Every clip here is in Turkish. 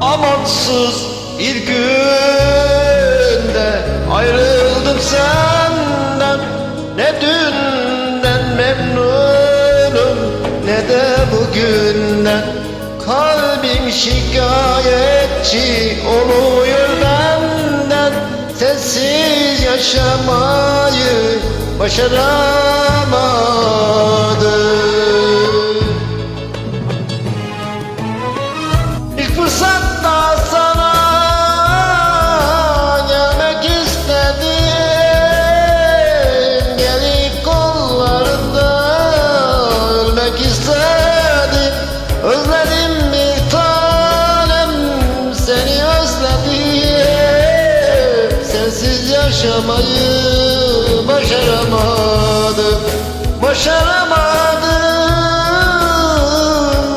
amansız bir günde ayrıldım senden. Ne dünden memnunum ne de bugünden. Kalbim şikayetçi oluyor benden. Sensiz yaşamayı başaramadım Sensiz yaşamayı başaramadım Başaramadım,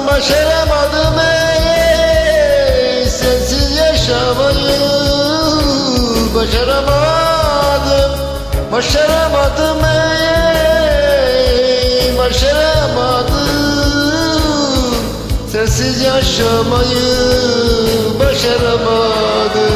başaramadım ey. Sensiz yaşamayı başaramadım. Başaramadım ey. Başaramadım. Sensiz yaşamayı başaramadım